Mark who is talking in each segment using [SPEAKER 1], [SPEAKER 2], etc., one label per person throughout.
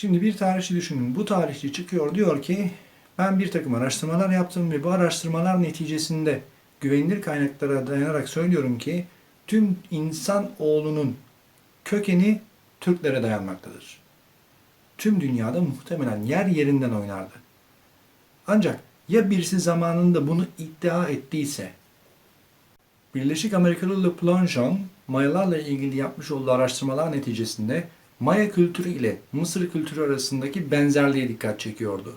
[SPEAKER 1] Şimdi bir tarihçi düşünün. Bu tarihçi çıkıyor diyor ki ben bir takım araştırmalar yaptım ve bu araştırmalar neticesinde güvenilir kaynaklara dayanarak söylüyorum ki tüm insan oğlunun kökeni Türklere dayanmaktadır. Tüm dünyada muhtemelen yer yerinden oynardı. Ancak ya birisi zamanında bunu iddia ettiyse Birleşik Amerikalı Le Plongeon, Mayalarla ilgili yapmış olduğu araştırmalar neticesinde Maya kültürü ile Mısır kültürü arasındaki benzerliğe dikkat çekiyordu.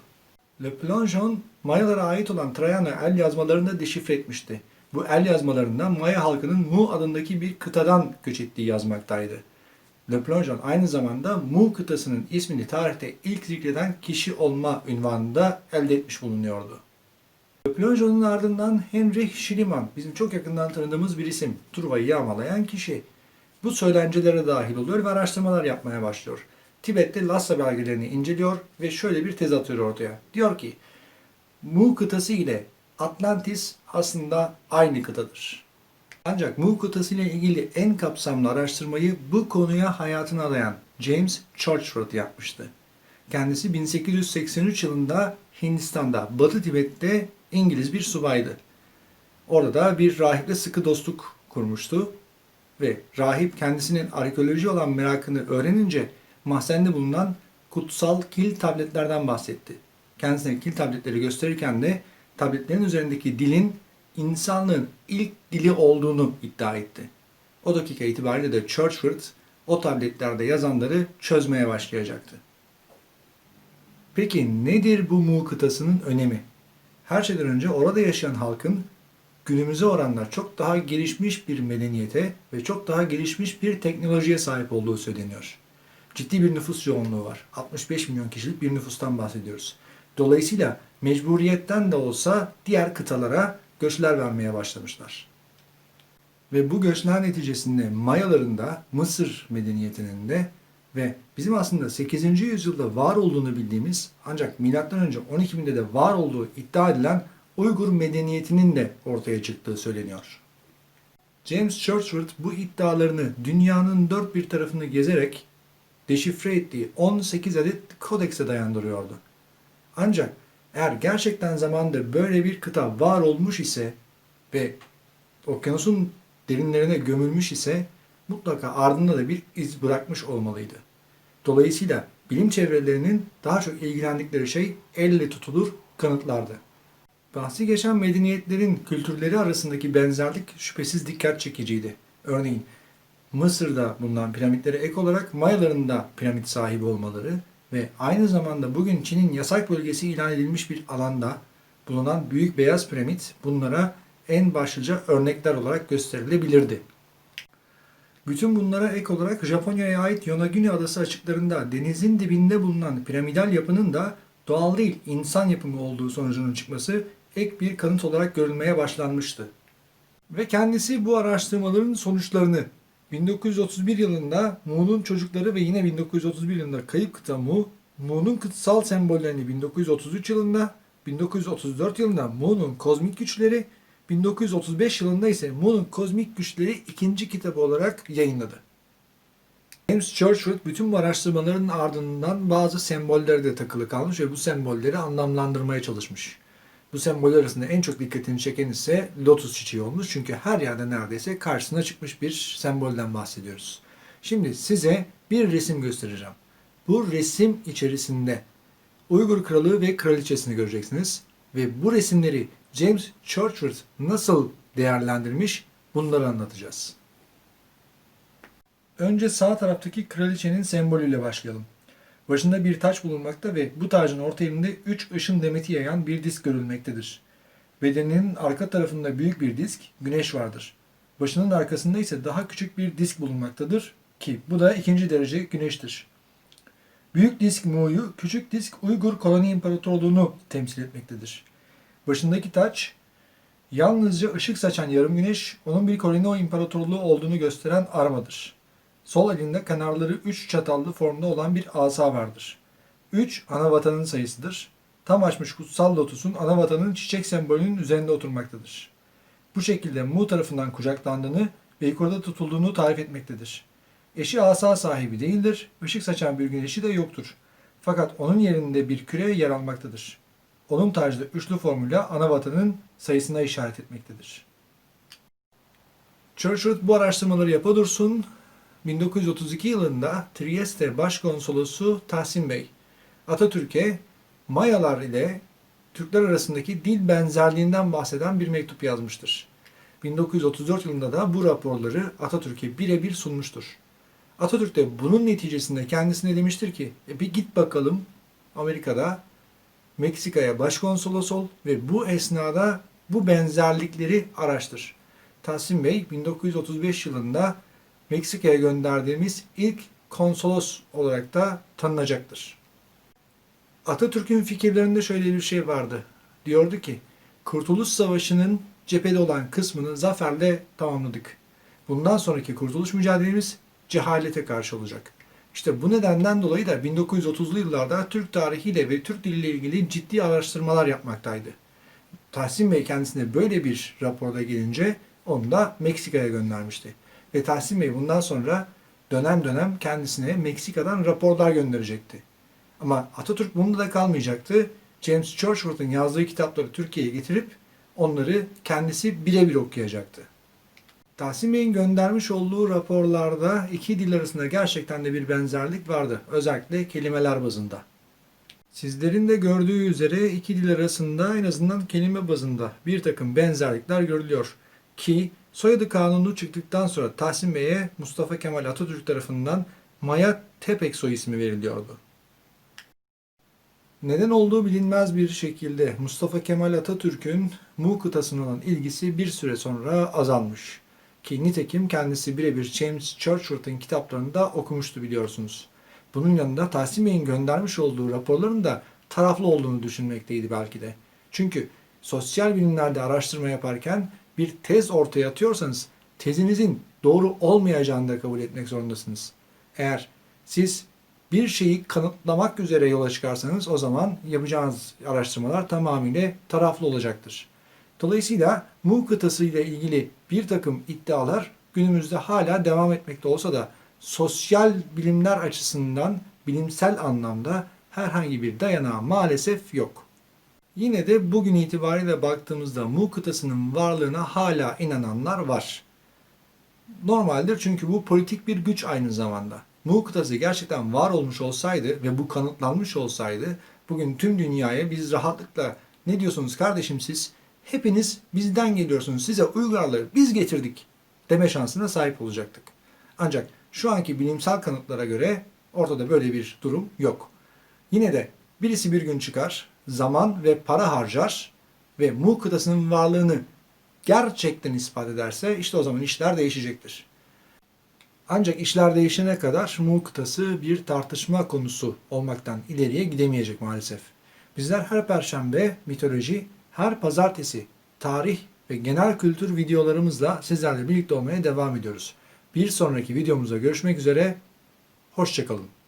[SPEAKER 1] Le Plongeon, Mayalara ait olan Traiano el yazmalarını da deşifre etmişti. Bu el yazmalarında Maya halkının Mu adındaki bir kıtadan göç ettiği yazmaktaydı. Le Plongeon aynı zamanda Mu kıtasının ismini tarihte ilk zikreden kişi olma ünvanını da elde etmiş bulunuyordu. Le Plongeon'un ardından Henry Schliemann, bizim çok yakından tanıdığımız bir isim, Truva'yı yağmalayan kişi. Bu söylencelere dahil oluyor ve araştırmalar yapmaya başlıyor. Tibet'te Lhasa belgelerini inceliyor ve şöyle bir tez atıyor ortaya. Diyor ki, Mu kıtası ile Atlantis aslında aynı kıtadır. Ancak Mu kıtası ile ilgili en kapsamlı araştırmayı bu konuya hayatını adayan James Churchward yapmıştı. Kendisi 1883 yılında Hindistan'da, Batı Tibet'te İngiliz bir subaydı. Orada da bir rahiple sıkı dostluk kurmuştu ve rahip kendisinin arkeoloji olan merakını öğrenince mahzende bulunan kutsal kil tabletlerden bahsetti. Kendisine kil tabletleri gösterirken de tabletlerin üzerindeki dilin insanlığın ilk dili olduğunu iddia etti. O dakika itibariyle de Churchward o tabletlerde yazanları çözmeye başlayacaktı. Peki nedir bu Mu kıtasının önemi? Her şeyden önce orada yaşayan halkın günümüze oranla çok daha gelişmiş bir medeniyete ve çok daha gelişmiş bir teknolojiye sahip olduğu söyleniyor. Ciddi bir nüfus yoğunluğu var. 65 milyon kişilik bir nüfustan bahsediyoruz. Dolayısıyla mecburiyetten de olsa diğer kıtalara göçler vermeye başlamışlar. Ve bu göçler neticesinde Mayaların da Mısır medeniyetinin de ve bizim aslında 8. yüzyılda var olduğunu bildiğimiz ancak M.Ö. 12 binde de var olduğu iddia edilen Uygur medeniyetinin de ortaya çıktığı söyleniyor. James Churchward bu iddialarını dünyanın dört bir tarafını gezerek deşifre ettiği 18 adet kodekse dayandırıyordu. Ancak eğer gerçekten zamanda böyle bir kıta var olmuş ise ve okyanusun derinlerine gömülmüş ise mutlaka ardında da bir iz bırakmış olmalıydı. Dolayısıyla bilim çevrelerinin daha çok ilgilendikleri şey elle tutulur kanıtlardı. Bahsi geçen medeniyetlerin kültürleri arasındaki benzerlik şüphesiz dikkat çekiciydi. Örneğin Mısır'da bulunan piramitlere ek olarak Mayaların da piramit sahibi olmaları ve aynı zamanda bugün Çin'in yasak bölgesi ilan edilmiş bir alanda bulunan Büyük Beyaz Piramit bunlara en başlıca örnekler olarak gösterilebilirdi. Bütün bunlara ek olarak Japonya'ya ait Yonaguni Adası açıklarında denizin dibinde bulunan piramidal yapının da doğal değil insan yapımı olduğu sonucunun çıkması ek bir kanıt olarak görülmeye başlanmıştı. Ve kendisi bu araştırmaların sonuçlarını 1931 yılında Mu'nun çocukları ve yine 1931 yılında kayıp kıta Mu, Mu'nun kıtsal sembollerini 1933 yılında, 1934 yılında Mu'nun kozmik güçleri, 1935 yılında ise Mu'nun kozmik güçleri ikinci kitabı olarak yayınladı. James Churchward bütün bu araştırmaların ardından bazı sembollere de takılı kalmış ve bu sembolleri anlamlandırmaya çalışmış. Bu semboller arasında en çok dikkatini çeken ise lotus çiçeği olmuş. Çünkü her yerde neredeyse karşısına çıkmış bir sembolden bahsediyoruz. Şimdi size bir resim göstereceğim. Bu resim içerisinde Uygur kralı ve kraliçesini göreceksiniz. Ve bu resimleri James Churchward nasıl değerlendirmiş bunları anlatacağız. Önce sağ taraftaki kraliçenin sembolüyle başlayalım. Başında bir taç bulunmakta ve bu tacın orta yerinde 3 ışın demeti yayan bir disk görülmektedir. Bedeninin arka tarafında büyük bir disk, güneş vardır. Başının arkasında ise daha küçük bir disk bulunmaktadır ki bu da ikinci derece güneştir. Büyük disk Mu'yu, küçük disk Uygur Koloni İmparatorluğunu temsil etmektedir. Başındaki taç yalnızca ışık saçan yarım güneş, onun bir koloni imparatorluğu olduğunu gösteren armadır. Sol elinde kenarları 3 çatallı formda olan bir asa vardır. 3 ana vatanın sayısıdır. Tam açmış kutsal lotusun ana vatanın çiçek sembolünün üzerinde oturmaktadır. Bu şekilde Mu tarafından kucaklandığını ve yukarıda tutulduğunu tarif etmektedir. Eşi asa sahibi değildir, ışık saçan bir güneşi de yoktur. Fakat onun yerinde bir küre yer almaktadır. Onun tarzda üçlü formülü ana vatanın sayısına işaret etmektedir. Churchill bu araştırmaları yapa dursun. 1932 yılında Trieste Başkonsolosu Tahsin Bey, Atatürk'e Mayalar ile Türkler arasındaki dil benzerliğinden bahseden bir mektup yazmıştır. 1934 yılında da bu raporları Atatürk'e birebir sunmuştur. Atatürk de bunun neticesinde kendisine demiştir ki e bir git bakalım Amerika'da Meksika'ya başkonsolos ol ve bu esnada bu benzerlikleri araştır. Tahsin Bey 1935 yılında Meksika'ya gönderdiğimiz ilk konsolos olarak da tanınacaktır. Atatürk'ün fikirlerinde şöyle bir şey vardı. Diyordu ki, Kurtuluş Savaşı'nın cephede olan kısmını zaferle tamamladık. Bundan sonraki kurtuluş mücadelemiz cehalete karşı olacak. İşte bu nedenden dolayı da 1930'lu yıllarda Türk tarihiyle ve Türk diliyle ilgili ciddi araştırmalar yapmaktaydı. Tahsin Bey kendisine böyle bir raporda gelince onu da Meksika'ya göndermişti. Ve Tahsin Bey bundan sonra dönem dönem kendisine Meksika'dan raporlar gönderecekti. Ama Atatürk bunda da kalmayacaktı. James Churchill'ın yazdığı kitapları Türkiye'ye getirip onları kendisi birebir okuyacaktı. Tahsin Bey'in göndermiş olduğu raporlarda iki dil arasında gerçekten de bir benzerlik vardı. Özellikle kelimeler bazında. Sizlerin de gördüğü üzere iki dil arasında en azından kelime bazında bir takım benzerlikler görülüyor. Ki soyadı kanunu çıktıktan sonra Tahsin Bey'e Mustafa Kemal Atatürk tarafından Maya Tepek soy ismi veriliyordu. Neden olduğu bilinmez bir şekilde Mustafa Kemal Atatürk'ün Mu kıtasına olan ilgisi bir süre sonra azalmış. Ki nitekim kendisi birebir James Churchill'ın kitaplarında okumuştu biliyorsunuz. Bunun yanında Tahsin Bey'in göndermiş olduğu raporların da taraflı olduğunu düşünmekteydi belki de. Çünkü sosyal bilimlerde araştırma yaparken bir tez ortaya atıyorsanız tezinizin doğru olmayacağını da kabul etmek zorundasınız. Eğer siz bir şeyi kanıtlamak üzere yola çıkarsanız o zaman yapacağınız araştırmalar tamamıyla taraflı olacaktır. Dolayısıyla Mu kıtası ile ilgili bir takım iddialar günümüzde hala devam etmekte olsa da sosyal bilimler açısından bilimsel anlamda herhangi bir dayanağı maalesef yok. Yine de bugün itibariyle baktığımızda Mu kıtasının varlığına hala inananlar var. Normaldir çünkü bu politik bir güç aynı zamanda. Mu kıtası gerçekten var olmuş olsaydı ve bu kanıtlanmış olsaydı bugün tüm dünyaya biz rahatlıkla ne diyorsunuz kardeşim siz hepiniz bizden geliyorsunuz size uygarlığı biz getirdik deme şansına sahip olacaktık. Ancak şu anki bilimsel kanıtlara göre ortada böyle bir durum yok. Yine de birisi bir gün çıkar, zaman ve para harcar ve Mu kıtasının varlığını gerçekten ispat ederse işte o zaman işler değişecektir. Ancak işler değişene kadar Mu kıtası bir tartışma konusu olmaktan ileriye gidemeyecek maalesef. Bizler her perşembe mitoloji, her pazartesi tarih ve genel kültür videolarımızla sizlerle birlikte olmaya devam ediyoruz. Bir sonraki videomuzda görüşmek üzere, hoşçakalın.